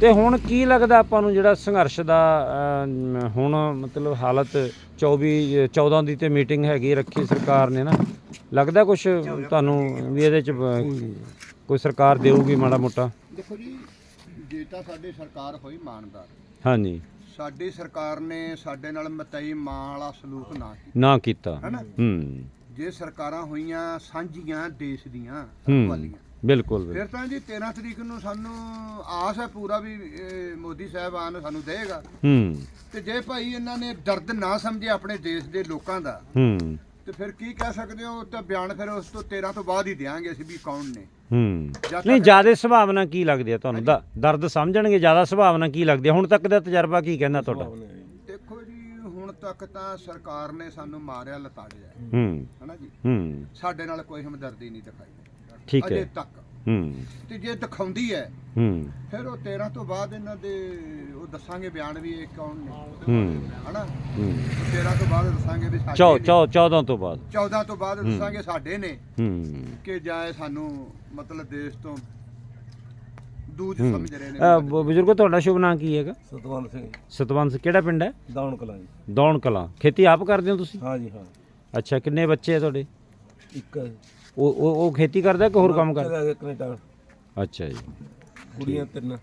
ਤੇ ਹੁਣ ਕੀ ਲੱਗਦਾ ਆਪਾਂ ਨੂੰ ਜਿਹੜਾ ਸੰਘਰਸ਼ ਦਾ ਹੁਣ ਮਤਲਬ ਹਾਲਤ 24 14 ਦੀ ਤੇ ਮੀਟਿੰਗ ਹੈਗੀ ਰੱਖੀ ਸਰਕਾਰ ਨੇ ਨਾ ਲੱਗਦਾ ਕੁਝ ਤੁਹਾਨੂੰ ਵੀ ਇਹਦੇ ਚ ਕੋਈ ਸਰਕਾਰ ਦੇਊਗੀ ਮਾੜਾ ਮੋਟਾ? ਦੇਖੋ ਜੀ ਜੇ ਤਾਂ ਸਾਡੀ ਸਰਕਾਰ ਹੋਈ ਇਮਾਨਦਾਰ ਹਾਂਜੀ। ਸਾਡੀ ਸਰਕਾਰ ਨੇ ਸਾਡੇ ਨਾਲ ਮਤਈ ਮਾਂ ਵਾਲਾ ਸਲੂਕ ਨਾ ਕੀਤਾ। ਨਾ ਕੀਤਾ। ਹੈਨਾ? ਹੂੰ। ਜੇ ਸਰਕਾਰਾਂ ਹੋਈਆਂ ਸਾਂਝੀਆਂ ਦੇਸ਼ ਦੀਆਂ ਵਾਲੀਆਂ ਬਿਲਕੁਲ ਬਿਲਕੁਲ। ਫਿਰ ਤਾਂ ਜੀ 13 ਤਰੀਕ ਨੂੰ ਸਾਨੂੰ ਆਸ ਹੈ ਪੂਰਾ ਵੀ ਇਹ ਮੋਦੀ ਸਾਹਿਬਾਨ ਸਾਨੂੰ ਦੇਗਾ ਹੂੰ। ਤੇ ਜੇ ਭਾਈ ਇਹਨਾਂ ਨੇ ਦਰਦ ਨਾ ਸਮਝੇ ਆਪਣੇ ਦੇਸ਼ ਦੇ ਲੋਕਾਂ ਦਾ ਹੂੰ। ਤੇ ਫਿਰ ਕੀ ਕਹਿ ਸਕਦੇ ਹੋ ਤਾਂ ਬਿਆਨ ਫਿਰ ਉਸ ਤੋਂ 13 ਤੋਂ ਬਾਅਦ ਹੀ ਦੇਾਂਗੇ ਅਸੀਂ ਵੀ ਕੌਣ ਨੇ। ਹੂੰ। ਜਦ ਨਹੀਂ ਤੱਕ- ਜ਼ਿਆਦਾ ਸੁਭਾਵਨਾ ਕੀ ਲੱਗਦੀ ਹੈ ਤੁਹਾਨੂੰ ਦ- ਦਰਦ ਸਮਝਣਗੇ ਜ਼ਿਆਦਾ ਸੁਭਾਵਨਾ ਕੀ ਲੱਗਦੀ ਹੈ ਹੁਣ ਤੱਕ ਦਾ ਤਜਰਬਾ ਕੀ ਕਹਿੰਦਾ ਤੁਹਾਡਾ? ਦੇਖੋ ਜੀ ਹੁਣ ਤੱਕ ਤਾਂ ਸਰਕਾਰ ਨੇ ਸਾਨੂੰ ਮਾਰਿਆ ਲਤਾੜਿਆ। ਹੂੰ। ਹਨਾ ਜੀ? ਹੂੰ। ਸਾਡੇ ਨਾਲ ਕੋਈ ਹਮਦਰਦੀ ਨਹੀਂ ਦਿਖਾਈ। ਠੀਕ ਅਜੇ ਹੈ। ਤੱਕ। ਹੂੰ। ਤੇ ਜੇ ਦਿਖਾਉਂਦੀ ਹੈ ਹੂੰ। ਫਿਰ ਉਹ 13 ਤੋਂ ਬਾਅਦ ਇਹਨਾਂ ਦੇ ਉਹ ਦੱਸਾਂਗੇ ਬਿਆਨ ਵੀ ਇਹ ਕੌਣ ਨੇ। ਹੂੰ। ਹਨਾ? ਹੂੰ। 13 ਤੋਂ ਬਾਅਦ ਦੱਸਾਂਗੇ ਵੀ ਸਾਡੇ ਚੌ ਨੇ। ਚੌ 14 ਤੋਂ ਬਾਅਦ। 14 ਤੋਂ ਬਾਅਦ ਦੱਸਾਂਗੇ ਸਾਡੇ ਨੇ। ਹੂੰ। ਕਿ ਜਾਏ ਸਾਨੂੰ ਮਤਲਬ ਦੇਸ਼ ਤੋਂ ਦੂਜ। ਸਮਝ ਰਹੇ ਨੇ। ਅ, ਬ- ਬਜ਼ੁਰਗੋ ਤੁਹਾਡਾ ਸ਼ੁਭ ਨਾਮ ਕੀ ਹੈਗਾ? ਸਤਵੰਤ ਸਿੰਘ। ਸਤਵੰਤ ਕਿਹੜਾ ਪਿੰਡ ਹੈ? ਦਾਉਣ ਕਲਾਂ ਜੀ। ਦੌਣ ਕਲਾਂ। ਖੇਤੀ ਆਪ ਕਰਦੇ ਹੋ ਤੁਸੀਂ? ਹਾਂ ਜੀ ਹਾਂ। ਅੱਛਾ ਕਿੰਨੇ ਬੱਚੇ ਆ ਤੁਹਾਡੇ? ਇੱਕ ਉਹ ਉਹ ਉਹ ਖੇਤੀ ਕਰਦਾ ਕਿ ਹੋਰ ਕੰਮ ਕਰਦਾ? ਕਰਦਾ ਕੈਨੇਡਾ। ਅੱਛਾ ਜੀ। ਕੁੜੀਆਂ ਤਿੰਨ।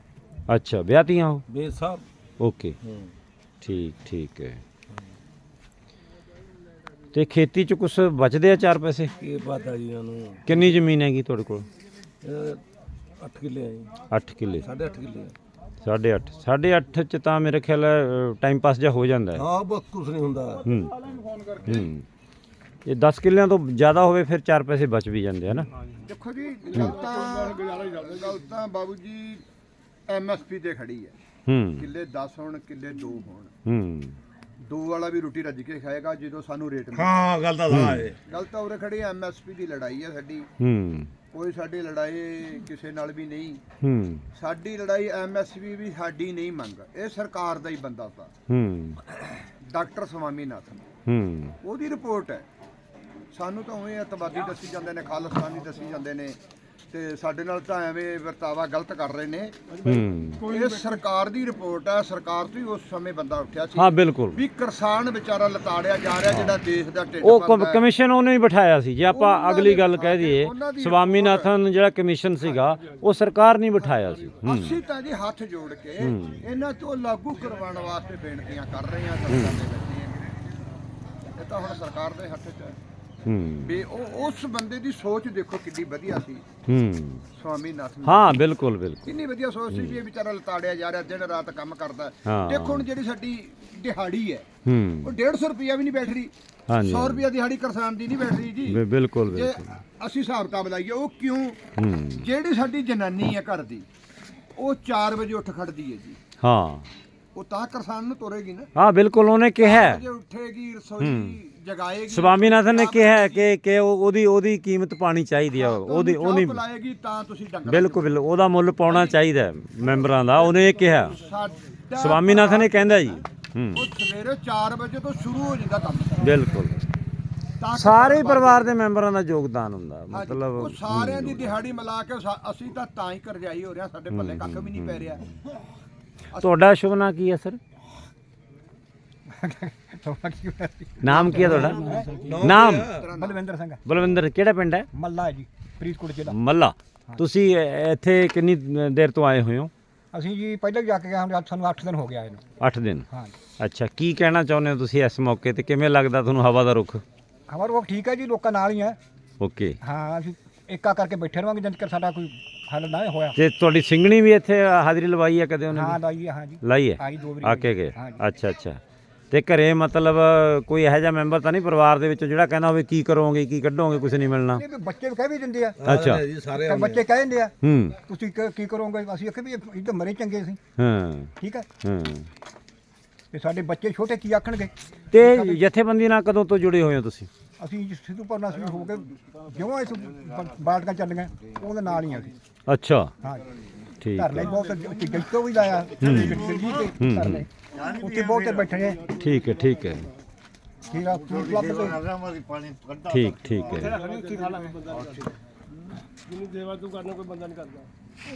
ਅੱਛਾ ਵਿਆਹਤੀਆਂ ਉਹ? ਬੇ ਸਾਹਿਬ ਓਕੇ। ਹੂੰ। ਠੀਕ ਠੀਕ ਹੈ। ਤੇ ਖੇਤੀ ਚ ਕੁਝ ਬਚਦੇ ਆ ਚਾਰ ਪੈਸੇ? ਕੀ ਪਤਾ ਜੀ ਉਹਨੂੰ ਕਿੰਨੀ ਜ਼ਮੀਨ ਹੈਗੀ ਤੁਹਾਡੇ ਕੋਲ? 8 ਕਿੱਲੇ ਆ ਜੀ। 8 ਕਿੱਲੇ। 8.5 ਕਿੱਲੇ ਆ। 8.5 8.5 ਚ ਤਾਂ ਮੇਰੇ ਖਿਆਲ ਟਾਈਮ ਪਾਸ ਜਿਹਾ ਹੋ ਜਾਂਦਾ ਹੈ। ਹਾਂ ਬਹੁਤ ਕੁਛ ਨਹੀਂ ਹੁੰਦਾ। ਹੂੰ। ਹੂੰ। ਇਹ 10 ਕਿੱਲਿਆਂ ਤੋਂ ਜ਼ਿਆਦਾ ਹੋਵੇ ਫਿਰ ਚਾਰ ਪੈਸੇ ਬਚ ਵੀ ਜਾਂਦੇ ਆ ਨਾ। ਦੇਖੋ ਜੀ ਗੱਲ ਤਾਂ ਗੱਲ ਤਾਂ ਬਾਬੂ ਜੀ ਐਮਐਸਪੀ ਤੇ ਖੜੀ ਹੈ। ਹੂੰ। ਕਿੱਲੇ 10 ਹੋਣ ਕਿੱਲੇ 2 ਹੋਣ। ਹੂੰ। ਦੋ ਵਾਲਾ ਵੀ ਰੋਟੀ ਰੱਜ ਕੇ ਖਾਏਗਾ ਜਦੋਂ ਸਾਨੂੰ ਰੇਟ ਮਿਲੇ। ਹਾਂ ਗੱਲ ਤਾਂ ਦਾ ਹੈ। ਗੱਲ ਤਾਂ ਉਰੇ ਖੜੀ ਐਮਐਸਪੀ ਦੀ ਲੜਾਈ ਹੈ ਸਾਡੀ। ਹੂੰ। ਕੋਈ ਸਾਡੀ ਲੜਾਈ ਕਿਸੇ ਨਾਲ ਵੀ ਨਹੀਂ। ਹੂੰ। ਸਾਡੀ ਲੜਾਈ ਐਮਐਸਪੀ ਵੀ ਸਾਡੀ ਨਹੀਂ ਮੰਗ। ਇਹ ਸਰਕਾਰ ਦਾ ਹੀ ਬੰਦਾ ਤਾਂ। ਹੂੰ। ਡਾਕਟਰ ਸਵਾਮੀਨਾਥਨ। ਹੂੰ। ਉਹਦੀ ਰਿਪੋਰਟ ਹੈ। ਸਾਨੂੰ ਤਾਂ ਉਵੇਂ ਅਤਵਾਦੀ ਦੱਸੀ ਜਾਂਦੇ ਨੇ ਖਾਲਿਸਤਾਨੀ ਦੱਸੀ ਜਾਂਦੇ ਨੇ ਤੇ ਸਾਡੇ ਨਾਲ ਤਾਂ ਐਵੇਂ ਵਰਤਾਵਾ ਗਲਤ ਕਰ ਰਹੇ ਨੇ। ਇਹ ਸਰਕਾਰ ਦੀ ਰਿਪੋਰਟ ਹੈ ਸਰਕਾਰ ਤੋਂ ਹੀ ਉਸ ਸਮੇਂ ਬੰਦਾ ਉੱਠਿਆ ਸੀ। ਹਾਂ ਬਿਲਕੁਲ। ਵੀ ਕਿਸਾਨ ਵਿਚਾਰਾ ਲਤਾੜਿਆ ਜਾ ਰਿਹਾ ਜਿਹੜਾ ਦੇਸ਼ ਦਾ ਢਿੱਡ ਉਹ। ਕਮਿਸ਼ਨ ਉਹਨੇ ਹੀ ਬਿਠਾਇਆ ਸੀ। ਜੇ ਆਪਾਂ ਅਗਲੀ ਗੱਲ ਕਹਿ ਦਈਏ ਸਵਾਮੀਨਾਥਨ ਜਿਹੜਾ ਕਮਿਸ਼ਨ ਸੀਗਾ ਉਹ ਸਰਕਾਰ ਨਹੀਂ ਬਿਠਾਇਆ ਸੀ। ਹੂੰ। ਅਸੀਂ ਤਾਂ ਜੀ ਹੱਥ ਜੋੜ ਕੇ ਇਹਨਾਂ ਤੋਂ ਲਾਗੂ ਕਰਵਾਉਣ ਵਾਸਤੇ ਬੇਨਤੀਆਂ ਕਰ ਰਹੇ ਹਾਂ ਸਰਕਾਰ ਦੇ ਵਿੱਚ ਇਹ ਤਾਂ ਹੁਣ ਸਰਕਾਰ ਦੇ ਹੱਥ 'ਚ ਹੂੰ। ਵੀ ਉਹ ਉਸ ਬੰਦੇ ਦੀ ਸੋਚ ਦੇਖੋ ਕਿੰਨੀ ਵਧੀਆ ਸੀ। ਹੂੰ। ਸਵਾਮੀਨਾਥਨ ਦੀ। ਹਾਂ ਬਿਲਕੁਲ ਬਿਲਕੁਲ। ਕਿੰਨੀ ਵਧੀਆ ਸੋਚ ਸੀ ਵੀ ਇਹ ਵਿਚਾਰਾ ਲਤਾੜਿਆ ਜਾ ਰਿਹਾ ਦਿਨ ਰਾਤ ਕੰਮ ਕਰਦਾ। ਹਾਂ। ਦੇਖੋ ਹੁਣ ਜਿਹੜੀ ਸਾਡੀ ਦਿਹਾੜੀ ਹੈ ਹੂੰ। ਉਹ 150 ਰੁਪਿਆ ਵੀ ਨਹੀਂ ਬੈਠ ਰਹੀ। ਹਾਂਜੀ। 100 ਰੁਪਿਆ ਦਿਹਾੜੀ ਕਿਸਾਨ ਦੀ ਨਹੀਂ ਬੈਠ ਰਹੀ ਜੀ। ਬਿ- ਬਿਲਕੁਲ ਜੇ ਬਿਲਕੁਲ। ਅਸੀਂ ਹਿਸਾਬ ਕਿਤਾਬ ਲਾਈਏ ਉਹ ਕਿਉਂ? ਹੂੰ। ਜਿਹੜੀ ਸਾਡੀ ਜਨਾਨੀ ਹੈ ਘਰ ਦੀ ਉਹ 4 ਵਜੇ ਉੱਠ ਖੜਦੀ ਹੈ ਜੀ। ਹਾਂ। ਉਹ ਤਾਂ ਕਿਸਾਨ ਨੂੰ ਤੋਰੇਗੀ ਨਾ। ਹਾਂ ਬਿਲਕੁਲ ਉਹਨੇ ਕਿਹਾ ਹੈ। ਜੇ ਉੱਠੇਗੀ ਰਸੋਈ ਜਗਾਏਗੀ ਸਵਾਮੀਨਾਥਨ ਨੇ ਕਿਹਾ ਹੈ ਕਿ ਕਿ ਉਹ- ਉਹਦੀ ਉਹਦੀ ਕੀਮਤ ਪਾਣੀ ਚਾਹੀਦੀ ਆ। ਉਹਦੀ ਉਹਦੀ ਬੁਲਾਏਗੀ ਤਾਂ ਤੁਸੀਂ ਡੰਗਰ ਬਿਲਕੁਲ ਬਿਲਕੁਲ ਉਹਦਾ ਮੁੱਲ ਪਾਉਣਾ ਚਾਹੀਦਾ ਹੈ ਮੈਂਬਰਾਂ ਦਾ। ਉਹਨੇ ਇਹ ਕਿਹਾ। ਸਾਡਾ ਸਵਾਮੀਨਾਥਨ ਨੇ ਕਹਿੰਦਾ ਜੀ। ਹੂੰ। ਉਹ ਸਵੇਰੇ 4 ਵਜੇ ਤੋਂ ਸ਼ੁਰੂ ਹੋ ਜਾਂਦਾ ਕੰਮ। ਬਿਲਕੁਲ। ਤਾਂ ਸਾਰੇ ਪਰਿਵਾਰ ਦੇ ਮੈਂਬਰਾਂ ਦਾ ਯੋਗਦਾਨ ਹੁੰਦਾ। ਹਾਂਜੀ, ਮਤਲਬ ਉਹ ਸਾਰਿਆਂ ਦੀ ਦਿਹਾੜੀ ਮਿਲਾ ਕੇ ਸਾ- ਅਸੀਂ ਤਾਂ ਤਾਂ ਹੀ ਕਰਜਾਈ ਹੋ ਰਿਹਾ ਸਾਡੇ ਪੱਲੇ ਕੱਖ ਵੀ ਨਹੀਂ ਪੈ ਰਿਹਾ। ਤੁਹਾਡਾ ਸ਼ੁਭ ਨਾਂ ਕੀ ਹੈ ਸਰ? ਨਾਮ ਕੀ ਹੈ ਤੁਹਾਡਾ? ਨਾਮ ਬਲਵਿੰਦਰ ਸਿੰਘ। ਬਲਵਿੰਦਰ ਕਿਹੜਾ ਪਿੰਡ ਹੈ? ਮੱਲਾ ਜੀ ਫਰੀਦਕੋਟ ਜ਼ਿਲ੍ਹਾ। ਮੱਲਾ। ਤੁਸੀਂ ਇੱਥੇ ਕਿੰਨੀ ਦੇਰ ਤੋਂ ਆਏ ਹੋਏ ਹੋ? ਅਸੀਂ ਜੀ ਪਹਿਲਾਂ ਜਾ ਕੇ ਗਏ ਹਾਂ ਸਾਨੂੰ 8 ਦਿਨ ਹੋ ਗਿਆ ਇਹਨੂੰ। 8 ਦਿਨ? ਹਾਂ। ਅੱਛਾ ਕੀ ਕਹਿਣਾ ਚਾਹੁੰਦੇ ਹੋ ਤੁਸੀਂ ਇਸ ਮੌਕੇ ਤੇ? ਕਿਵੇਂ ਲੱਗਦਾ ਤੁਹਾਨੂੰ ਹਵਾ ਦਾ ਰੁਖ? ਖਬਰ ਉਹ ਠੀਕ ਹੈ ਜੀ ਲੋਕਾਂ ਨਾਲ ਹੀ ਹੈ। ਓਕੇ। ਹਾਂ ਅਸੀਂ ਏਕਾ ਕਰਕੇ ਬੈਠੇ ਰਹਾਂਗੇ ਜਦ ਤੱਕ ਸਾਡਾ ਕੋਈ ਹੱਲ ਨਾ ਹੋਇਆ। ਤੇ ਤੁਹਾਡੀ ਸਿੰਘਣੀ ਵੀ ਇੱਥੇ ਹਾਜ਼ਰੀ ਲਵਾਈ ਹੈ ਕਦੇ ਉਹਨੇ ਹਾਂ ਲਾਈ ਹੈ ਹਾਂ ਜੀ ਲਾਈ ਹੈ? ਆਈ ਦੋ ਵਾਰੀ ਆ ਕੇ ਗਏ। ਹਾਂ ਜੀ। ਅੱਛਾ ਅੱਛਾ। ਤੇ ਘਰੇ ਮਤਲਬ ਕੋਈ ਇਹੋ ਜਿਹਾ ਮੈਂਬਰ ਤਾਂ ਨਹੀਂ ਪਰਿਵਾਰ ਦੇ ਵਿੱਚੋਂ ਜਿਹੜਾ ਕਹਿੰਦਾ ਹੋਵੇ ਕੀ ਕਰੋਗੇ ਕੀ ਕੱਢੋਗੇ ਕੁਝ ਨਹੀਂ ਮਿਲਣਾ? ਇਹ ਵੀ ਬੱਚੇ ਵੀ ਕਹਿ ਵੀ ਦਿੰਦੇ ਆ। ਅੱਛਾ। ਜੀ ਸਾਰੇ ਤਾਂ ਬੱਚੇ ਕਹਿ ਦਿੰਦੇ ਆ ਹੂੰ। ਤੁਸੀਂ ਕ- ਕੀ ਕਰੋਗੇ? ਅਸੀਂ ਆਖੇ ਵੀ ਇਹ ਤਾਂ ਮਰੇ ਚੰਗੇ ਸੀ। ਹਾਂ। ਠੀਕ ਹੈ? ਹਾਂ। ਤੇ ਸਾਡੇ ਬੱਚੇ ਛੋਟੇ ਕੀ ਆਖਣਗੇ? ਤੇ ਜਥੇਬੰਦੀ ਨਾਲ ਕਦੋਂ ਤੋਂ ਜੁੜੇ ਹੋਏ ਹੋ ਤੁਸੀਂ? ਅਸੀਂ ਜੀ ਸਿੱਧੂ ਪਰਨਾ ਅਸੀਂ ਹੋ ਕੇ ਜਿਉਂ ਇਸ ਬ- ਬਾਲਟੀਆਂ ਚੱਲੀਆਂ ਉਹਦੇ ਨਾਲ ਹੀ ਆ ਅਸੀਂ। ਅੱਛਾ। ਹਾਂ। ਠੀਕ ਧਰਨੇ ਹੈ। ਬਹੁਤ ਉੱਥੇ ਜੈਤੋ ਵੀ ਲਾਇਆ ਦਿੱਲੀ ਤੇ ਧਰਨੇ। ਉੱਥੇ ਬਹੁਤ ਬੈਠੇ ਨੇ। ਠੀਕ ਹੈ ਠੀਕ ਹੈ। ਆ ਕੀ ਕਲੱਬ ਤੇ ਠੀਕ ਠੀਕ ਹੈ। ਜਿਹਨੂੰ ਦੇਵਾ ਤੂੰ ਕਰਨਾ ਕੋਈ ਬੰਦਾ ਨਹੀਂ ਕਰਦਾ।